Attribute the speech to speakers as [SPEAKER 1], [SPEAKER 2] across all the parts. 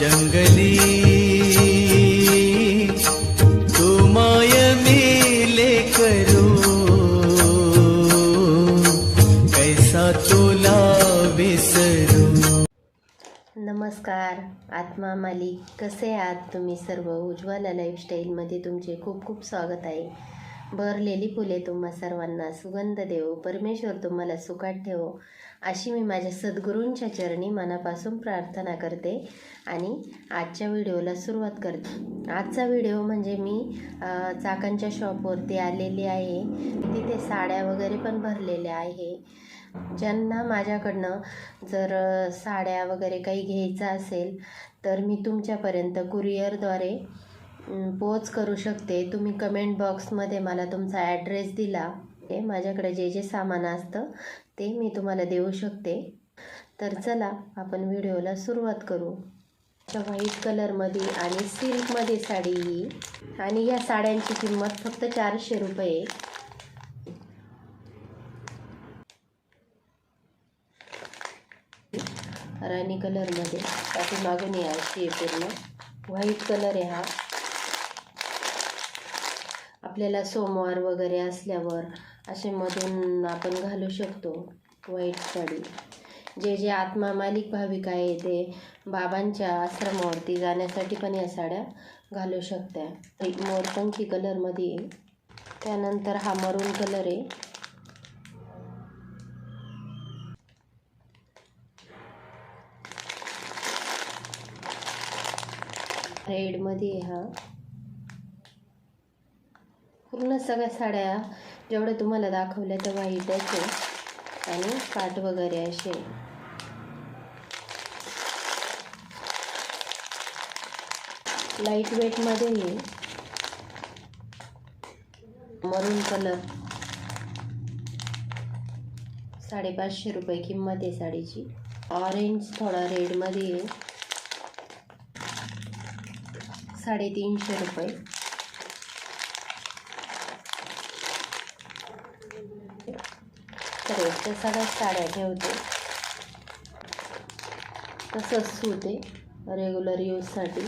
[SPEAKER 1] जंगली तुमाय मेले करू कैसा तुला विसरू
[SPEAKER 2] नमस्कार आत्मा मालिक. कसे आहात तुम्ही सर्व? उज्ज्वला लाईफस्टाईलमध्ये तुमचे खूप खूप स्वागत आहे. भरलेली फुले तुम्हा सर्वांना सुगंध देव परमेश्वर तुम्हाला सुखात ठेवो. अशी मी माझ्या सद्गुरूंच्या चरणी मनापासून प्रार्थना करते आणि आजच्या व्हिडिओला सुरुवात करते. आजचा व्हिडिओ म्हणजे मी चाकांच्या शॉपवरती आलेली आहे. तिथे साड्या वगैरे पण भरलेल्या आहे. ज्यांना माझ्याकडनं जर साड्या वगैरे काही घ्यायचं असेल तर मी तुमच्यापर्यंत कुरिअरद्वारे पोच करू शकते. तुम्ही कमेंट बॉक्समध्ये मला तुमचा ॲड्रेस दिला. ते माझ्याकडे जे जे सामान असतं ते मी तुम्हाला देऊ शकते. तर चला आपण व्हिडिओला सुरुवात करू. व्हाईट कलरमध्ये आणि सिल्कमध्ये साडी ही. आणि या साड्यांची किंमत फक्त चारशे रुपये. राणी कलरमध्ये पाठीमागून मागणी अशी आहे पूर्ण. व्हाईट कलर आहे हा. आपल्याला सोमवार वगैरे असल्यावर असे मधून आपण घालू शकतो वाईट साडी. जे जे आत्मा मालिक भाविक आहे ते बाबांच्या आश्रमावरती जाण्यासाठी पण या साड्या घालू शकत्या. एक मोरपंखी कलरमध्ये आहे. त्यानंतर हा मरून कलर आहे. रेडमध्ये आहे हा. पूर्ण सगळ्या साड्या जेवढ्या तुम्हाला दाखवल्या त्या व्हाईट आहे. आणि पाट वगैरे असे. लाइट वेटमध्ये आहे मरून कलर साडेपाचशे रुपये किंमत आहे साडीची. ऑरेंज थोडा रेडमध्ये आहे. साडेतीनशे रुपये. तर एकट्या सगळ्या साड्या ठेवते. तसंच सूत रेग्युलर यूजसाठी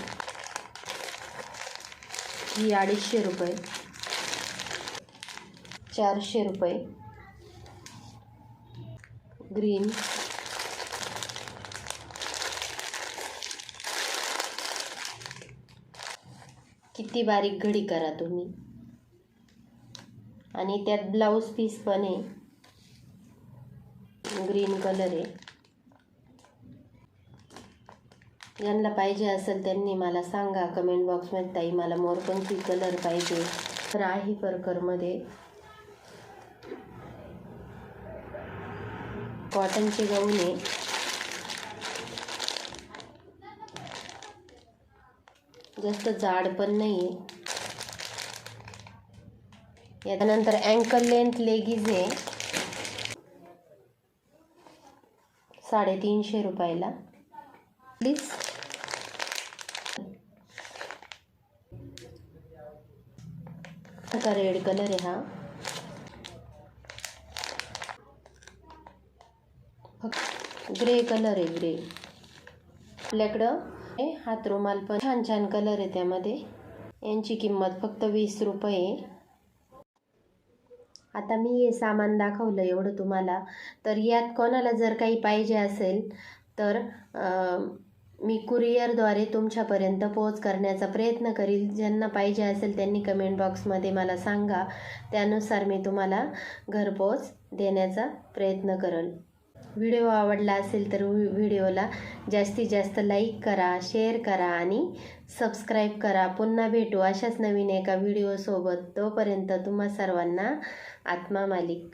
[SPEAKER 2] ही अडीचशे रुपये. चारशे रुपये. ग्रीन किती बारीक घडी करा तुम्ही. आणि त्यात ब्लाऊज पीस पण आहे. ग्रीन कलर आहे. ज्यांना पाहिजे असेल त्यांनी मला सांगा कमेंट बॉक्समध्ये ताई मला मोरपंखी कलर पाहिजे. राही परकरमध्ये कॉटनचे गाऊन आहे जास्त जाड पण नाही आहे याच्यानंतर अँकल लेंथ लेगीज आहे. साडेतीनशे रुपयाला. प्लीज आता रेड कलर आहे हा. ग्रे कलर आहे ग्रे आपल्याकडं हे हात रुमाल पण छान छान कलर आहे त्यामध्ये. यांची किंमत फक्त वीस रुपये आता मी हे सामान दाखवलं एवढं तुम्हाला. तर यात कोणाला जर काही पाहिजे असेल तर मी कुरिअरद्वारे तुमच्यापर्यंत पोच करण्याचा प्रयत्न करील. ज्यांना पाहिजे असेल त्यांनी कमेंट बॉक्समध्ये मला सांगा. त्यानुसार मी तुम्हाला घरपोच देण्याचा प्रयत्न करेल. व्हिडिओ आवडला असेल तर व्हि- व्हिडिओला जास्तीत जास्त लाईक करा शेअर करा आणि सबस्क्राईब करा. पुन्हा भेटू अशाच नवीन एका व्हिडिओसोबत तोपर्यंत तुम्हा सर्वांना आत्मा मालिक.